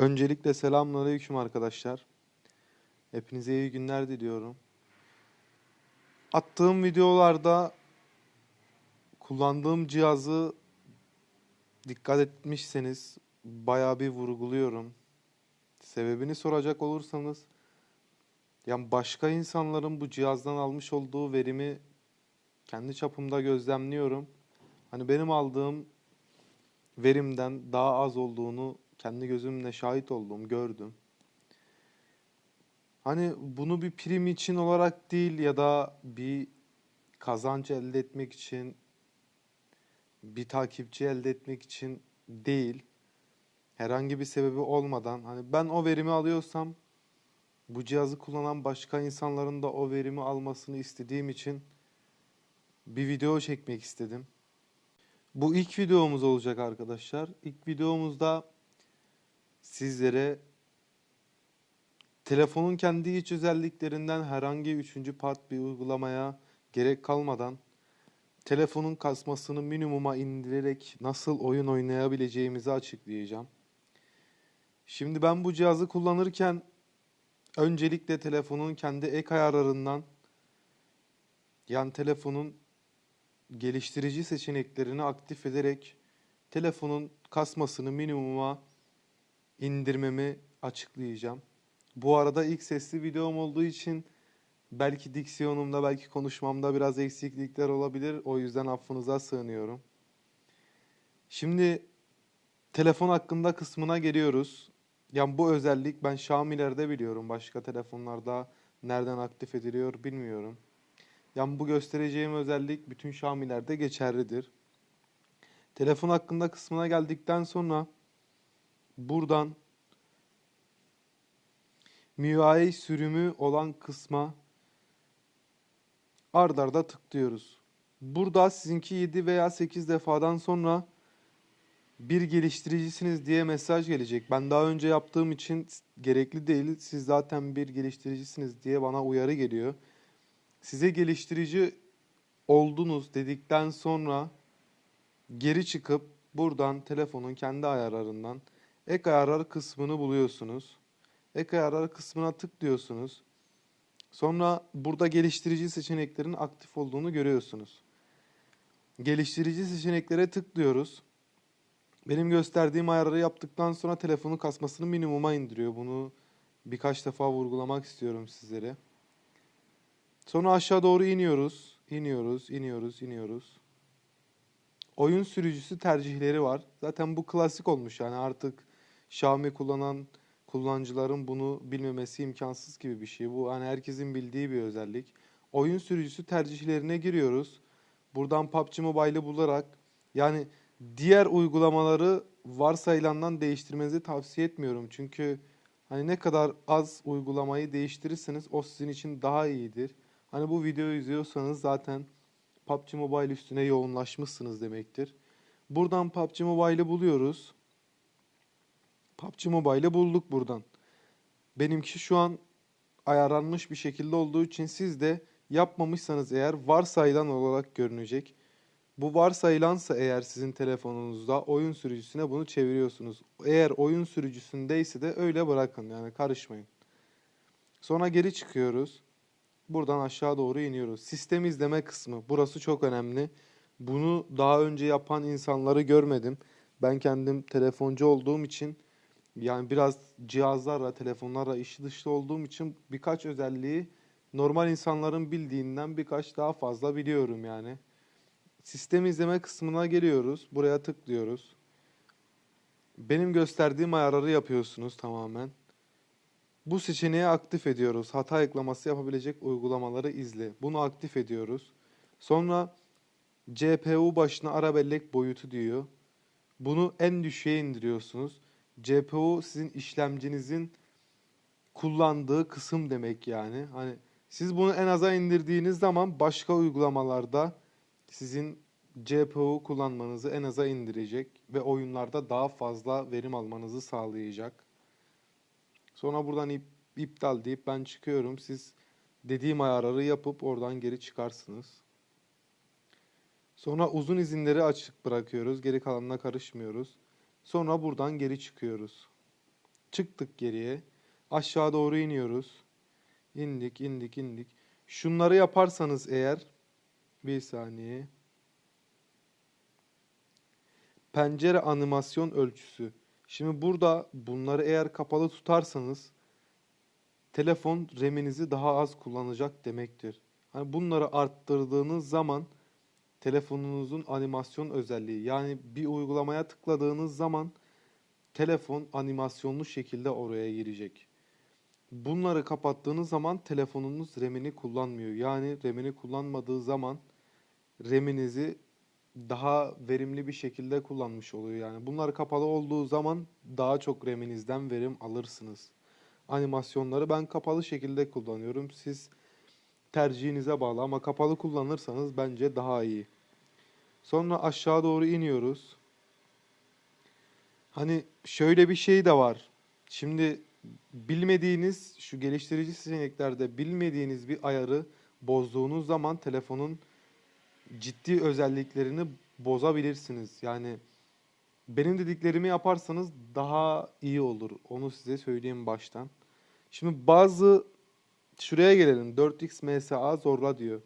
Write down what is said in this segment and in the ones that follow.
Öncelikle selamünaleyküm arkadaşlar. Hepinize iyi günler diliyorum. Attığım videolarda kullandığım cihazı dikkat etmişseniz bayağı bir vurguluyorum. Sebebini soracak olursanız yani başka insanların bu cihazdan almış olduğu verimi kendi çapımda gözlemliyorum. Hani benim aldığım verimden daha az olduğunu kendi gözümle şahit oldum, gördüm. Hani bunu bir prim için olarak değil ya da bir kazanç elde etmek için, bir takipçi elde etmek için değil. Herhangi bir sebebi olmadan hani ben o verimi alıyorsam bu cihazı kullanan başka insanların da o verimi almasını istediğim için bir video çekmek istedim. Bu ilk videomuz olacak arkadaşlar. İlk videomuzda sizlere telefonun kendi iç özelliklerinden herhangi üçüncü part bir uygulamaya gerek kalmadan telefonun kasmasını minimuma indirerek nasıl oyun oynayabileceğimizi açıklayacağım. Şimdi ben bu cihazı kullanırken öncelikle telefonun kendi ek ayarlarından yan telefonun geliştirici seçeneklerini aktif ederek telefonun kasmasını minimuma indirmemi açıklayacağım. Bu arada ilk sesli videom olduğu için belki diksiyonumda, belki konuşmamda biraz eksiklikler olabilir. O yüzden affınıza sığınıyorum. Şimdi telefon hakkında kısmına geliyoruz. Yani bu özellik ben Xiaomi'lerde biliyorum. Başka telefonlarda nereden aktif ediliyor bilmiyorum. Yani bu göstereceğim özellik bütün Xiaomi'lerde geçerlidir. Telefon hakkında kısmına geldikten sonra buradan MIUI sürümü olan kısma ard arda tıklıyoruz. Burada sizinki 7 veya 8 defadan sonra bir geliştiricisiniz diye mesaj gelecek. Ben daha önce yaptığım için gerekli değil. Siz zaten bir geliştiricisiniz diye bana uyarı geliyor. Size geliştirici oldunuz dedikten sonra geri çıkıp buradan telefonun kendi ayarlarından ek ayarlar kısmını buluyorsunuz. Ek ayarlar kısmına tıklıyorsunuz. Sonra burada geliştirici seçeneklerin aktif olduğunu görüyorsunuz. Geliştirici seçeneklere tıklıyoruz. Benim gösterdiğim ayarları yaptıktan sonra telefonun kasmasını minimuma indiriyor. Bunu birkaç defa vurgulamak istiyorum sizlere. Sonra aşağı doğru iniyoruz. İniyoruz, iniyoruz, iniyoruz. Oyun sürücüsü tercihleri var. Zaten bu klasik olmuş yani artık Xiaomi kullanan kullanıcıların bunu bilmemesi imkansız gibi bir şey. Bu hani herkesin bildiği bir özellik. Oyun sürücüsü tercihlerine giriyoruz. Buradan PUBG Mobile'ı bularak yani diğer uygulamaları varsayılandan değiştirmenizi tavsiye etmiyorum. Çünkü hani ne kadar az uygulamayı değiştirirseniz o sizin için daha iyidir. Hani bu videoyu izliyorsanız zaten PUBG Mobile üstüne yoğunlaşmışsınız demektir. Buradan PUBG Mobile'ı buluyoruz. PUBG Mobile'ı bulduk buradan. Benimki şu an ayarlanmış bir şekilde olduğu için siz de yapmamışsanız eğer varsayılan olarak görünecek. Bu varsayılansa eğer sizin telefonunuzda oyun sürücüsüne bunu çeviriyorsunuz. Eğer oyun sürücüsündeyse de öyle bırakın yani karışmayın. Sonra geri çıkıyoruz. Buradan aşağı doğru iniyoruz. Sistem izleme kısmı. Burası çok önemli. Bunu daha önce yapan insanları görmedim. Ben kendim telefoncu olduğum için yani biraz cihazlarla, telefonlarla işi dışta olduğum için birkaç özelliği normal insanların bildiğinden birkaç daha fazla biliyorum yani. Sistem izleme kısmına geliyoruz. Buraya tıklıyoruz. Benim gösterdiğim ayarları yapıyorsunuz tamamen. Bu seçeneği aktif ediyoruz. Hata ekleması yapabilecek uygulamaları izle. Bunu aktif ediyoruz. Sonra CPU başına ara bellek boyutu diyor. Bunu en düşüğe indiriyorsunuz. CPU sizin işlemcinizin kullandığı kısım demek yani. Hani siz bunu en aza indirdiğiniz zaman başka uygulamalarda sizin CPU kullanmanızı en aza indirecek ve oyunlarda daha fazla verim almanızı sağlayacak. Sonra buradan ip, iptal deyip ben çıkıyorum. Siz dediğim ayarları yapıp oradan geri çıkarsınız. Sonra uzun izinleri açık bırakıyoruz. Geri kalanına karışmıyoruz. Sonra buradan geri çıkıyoruz. Çıktık geriye. Aşağı doğru iniyoruz. İndik, indik, indik. Şunları yaparsanız eğer bir saniye. Pencere animasyon ölçüsü. Şimdi burada bunları eğer kapalı tutarsanız telefon RAM'inizi daha az kullanacak demektir. Hani bunları arttırdığınız zaman telefonunuzun animasyon özelliği yani bir uygulamaya tıkladığınız zaman telefon animasyonlu şekilde oraya girecek. Bunları kapattığınız zaman telefonunuz RAM'ini kullanmıyor. Yani RAM'ini kullanmadığı zaman RAM'inizi daha verimli bir şekilde kullanmış oluyor. Yani bunlar kapalı olduğu zaman daha çok RAM'inizden verim alırsınız. Animasyonları ben kapalı şekilde kullanıyorum. Siz tercihinize bağlı ama kapalı kullanırsanız bence daha iyi. Sonra aşağı doğru iniyoruz. Hani şöyle bir şey de var. Şimdi bilmediğiniz şu geliştirici seçeneklerde bilmediğiniz bir ayarı bozduğunuz zaman telefonun ciddi özelliklerini bozabilirsiniz. Yani benim dediklerimi yaparsanız daha iyi olur. Onu size söyleyeyim baştan. Şimdi bazı şuraya gelelim. 4x MSA zorla diyor.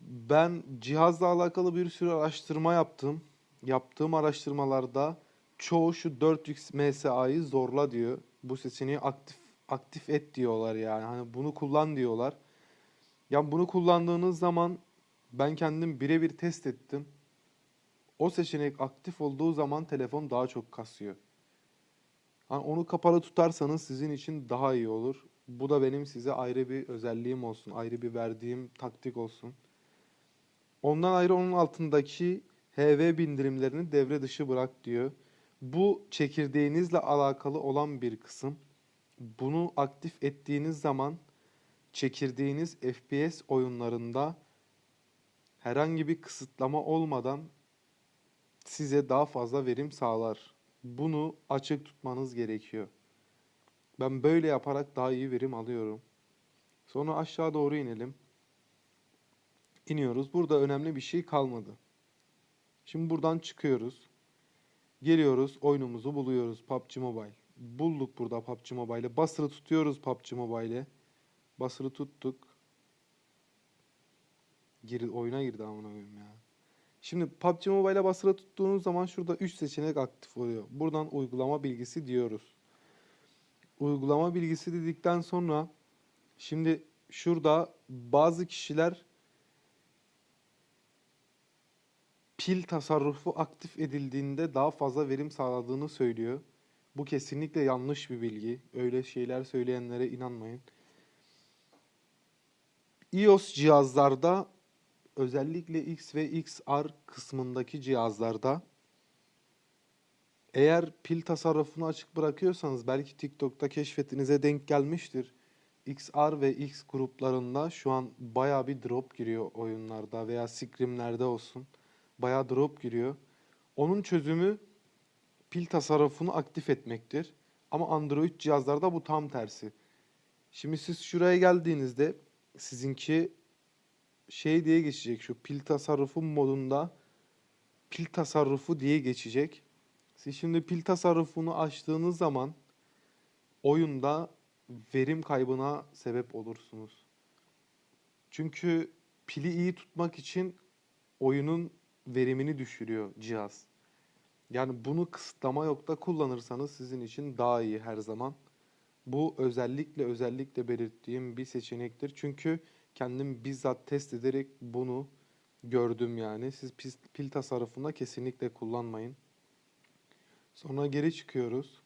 Ben cihazla alakalı bir sürü araştırma yaptım. Yaptığım araştırmalarda çoğu şu 4x MSA'yı zorla diyor. Bu seçeneği aktif aktif et diyorlar yani. Hani bunu kullan diyorlar. Ya bunu kullandığınız zaman ben kendim birebir test ettim. O seçenek aktif olduğu zaman telefon daha çok kasıyor. Hani onu kapalı tutarsanız sizin için daha iyi olur. Bu da benim size ayrı bir özelliğim olsun, ayrı bir verdiğim taktik olsun. Ondan ayrı onun altındaki HV bindirimlerini devre dışı bırak diyor. Bu çekirdeğinizle alakalı olan bir kısım. Bunu aktif ettiğiniz zaman çekirdeğiniz FPS oyunlarında herhangi bir kısıtlama olmadan size daha fazla verim sağlar. Bunu açık tutmanız gerekiyor. Ben böyle yaparak daha iyi verim alıyorum. Sonra aşağı doğru inelim. İniyoruz. Burada önemli bir şey kalmadı. Şimdi buradan çıkıyoruz. Geliyoruz, oyunumuzu buluyoruz PUBG Mobile. Bulduk burada PUBG Mobile'ı. Basılı tutuyoruz PUBG Mobile'i. Basılı tuttuk. Gir, oyuna girdi amına koyayım ya. Şimdi PUBG Mobile'e basılı tuttuğunuz zaman şurada 3 seçenek aktif oluyor. Buradan uygulama bilgisi diyoruz. Uygulama bilgisi dedikten sonra şimdi şurada bazı kişiler pil tasarrufu aktif edildiğinde daha fazla verim sağladığını söylüyor. Bu kesinlikle yanlış bir bilgi. Öyle şeyler söyleyenlere inanmayın. iOS cihazlarda özellikle X ve XR kısmındaki cihazlarda eğer pil tasarrufunu açık bırakıyorsanız belki TikTok'ta keşfetinize denk gelmiştir. XR ve X gruplarında şu an baya bir drop giriyor oyunlarda veya scrimlerde olsun. Baya drop giriyor. Onun çözümü pil tasarrufunu aktif etmektir. Ama Android cihazlarda bu tam tersi. Şimdi siz şuraya geldiğinizde sizinki şey diye geçecek şu pil tasarrufu modunda pil tasarrufu diye geçecek. Siz şimdi pil tasarrufunu açtığınız zaman oyunda verim kaybına sebep olursunuz. Çünkü pili iyi tutmak için oyunun verimini düşürüyor cihaz. Yani bunu kısıtlama yok da kullanırsanız sizin için daha iyi her zaman. Bu özellikle özellikle belirttiğim bir seçenektir. Çünkü kendim bizzat test ederek bunu gördüm yani. Siz pil tasarrufunda kesinlikle kullanmayın. Sonra geri çıkıyoruz.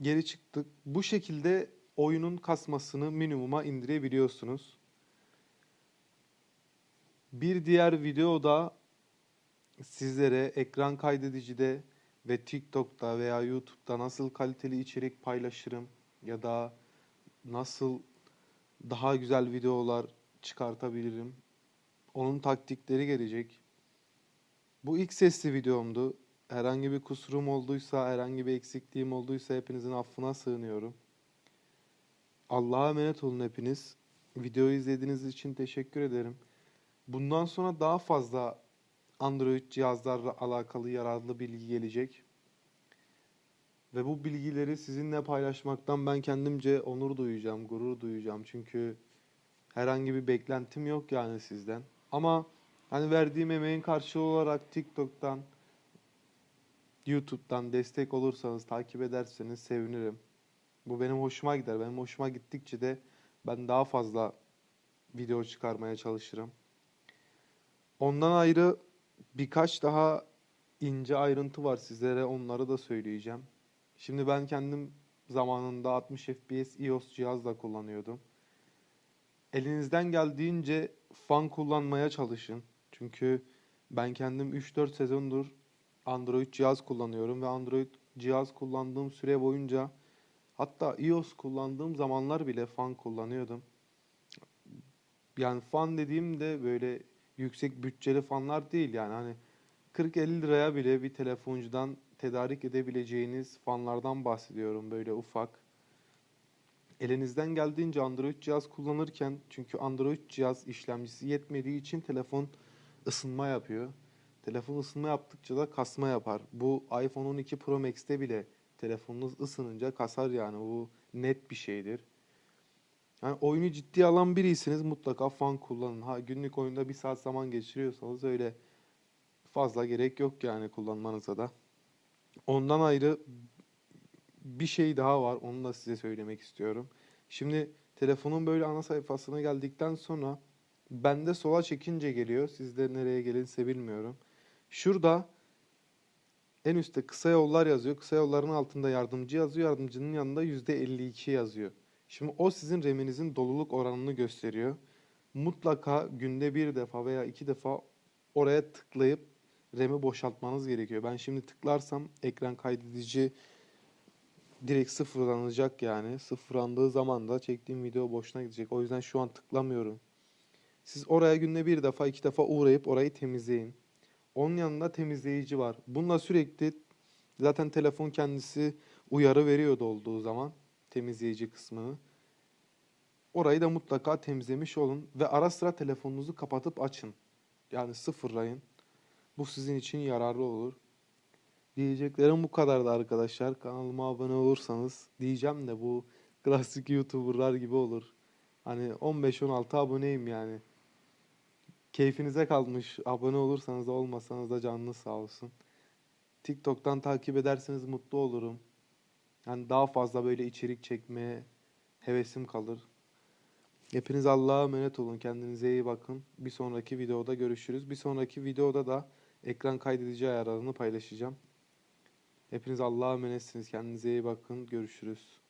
Geri çıktık. Bu şekilde oyunun kasmasını minimuma indirebiliyorsunuz. Bir diğer videoda sizlere ekran kaydedicide ve TikTok'ta veya YouTube'da nasıl kaliteli içerik paylaşırım ya da nasıl daha güzel videolar çıkartabilirim. Onun taktikleri gelecek. Bu ilk sesli videomdu. Herhangi bir kusurum olduysa, herhangi bir eksikliğim olduysa hepinizin affına sığınıyorum. Allah'a emanet olun hepiniz. Videoyu izlediğiniz için teşekkür ederim. Bundan sonra daha fazla Android cihazlarla alakalı yararlı bilgi gelecek. Ve bu bilgileri sizinle paylaşmaktan ben kendimce onur duyacağım, gurur duyacağım. Çünkü herhangi bir beklentim yok yani sizden. Ama hani verdiğim emeğin karşılığı olarak TikTok'tan, YouTube'dan destek olursanız, takip ederseniz sevinirim. Bu benim hoşuma gider. Benim hoşuma gittikçe de ben daha fazla video çıkarmaya çalışırım. Ondan ayrı birkaç daha ince ayrıntı var sizlere onları da söyleyeceğim. Şimdi ben kendim zamanında 60 FPS iOS cihazla kullanıyordum. Elinizden geldiğince fan kullanmaya çalışın. Çünkü ben kendim 3-4 sezondur Android cihaz kullanıyorum ve Android cihaz kullandığım süre boyunca hatta iOS kullandığım zamanlar bile fan kullanıyordum. Yani fan dediğimde böyle yüksek bütçeli fanlar değil yani hani 40-50 liraya bile bir telefoncudan tedarik edebileceğiniz fanlardan bahsediyorum böyle ufak. Elinizden geldiğince Android cihaz kullanırken çünkü Android cihaz işlemcisi yetmediği için telefon ısınma yapıyor. Telefon ısınma yaptıkça da kasma yapar. Bu iPhone 12 Pro Max'te bile telefonunuz ısınınca kasar yani bu net bir şeydir. Yani oyunu ciddiye alan biriyseniz mutlaka fan kullanın. Ha günlük oyunda bir saat zaman geçiriyorsanız öyle fazla gerek yok yani kullanmanıza da. Ondan ayrı bir şey daha var. Onu da size söylemek istiyorum. Şimdi telefonun böyle ana sayfasına geldikten sonra bende sola çekince geliyor. Sizde nereye gelinse bilmiyorum. Şurada en üstte kısa yollar yazıyor. Kısa yolların altında yardımcı yazıyor. Yardımcının yanında %52 yazıyor. Şimdi o sizin RAM'inizin doluluk oranını gösteriyor. Mutlaka günde bir defa veya iki defa oraya tıklayıp RAM'i boşaltmanız gerekiyor. Ben şimdi tıklarsam ekran kaydedici direkt sıfırlanacak yani. Sıfırlandığı zaman da çektiğim video boşuna gidecek. O yüzden şu an tıklamıyorum. Siz oraya günde bir defa iki defa uğrayıp orayı temizleyin. Onun yanında temizleyici var. Bununla sürekli zaten telefon kendisi uyarı veriyordu olduğu zaman temizleyici kısmını. Orayı da mutlaka temizlemiş olun ve ara sıra telefonunuzu kapatıp açın. Yani sıfırlayın. Bu sizin için yararlı olur. Diyeceklerim bu kadardı arkadaşlar. Kanalıma abone olursanız diyeceğim de bu klasik YouTuber'lar gibi olur. Hani 15-16 aboneyim yani. Keyfinize kalmış. Abone olursanız da olmasanız da canınız sağ olsun. TikTok'tan takip ederseniz mutlu olurum. Yani daha fazla böyle içerik çekmeye hevesim kalır. Hepiniz Allah'a emanet olun. Kendinize iyi bakın. Bir sonraki videoda görüşürüz. Bir sonraki videoda da ekran kaydedici ayarlarını paylaşacağım. Hepiniz Allah'a emanetsiniz. Kendinize iyi bakın. Görüşürüz.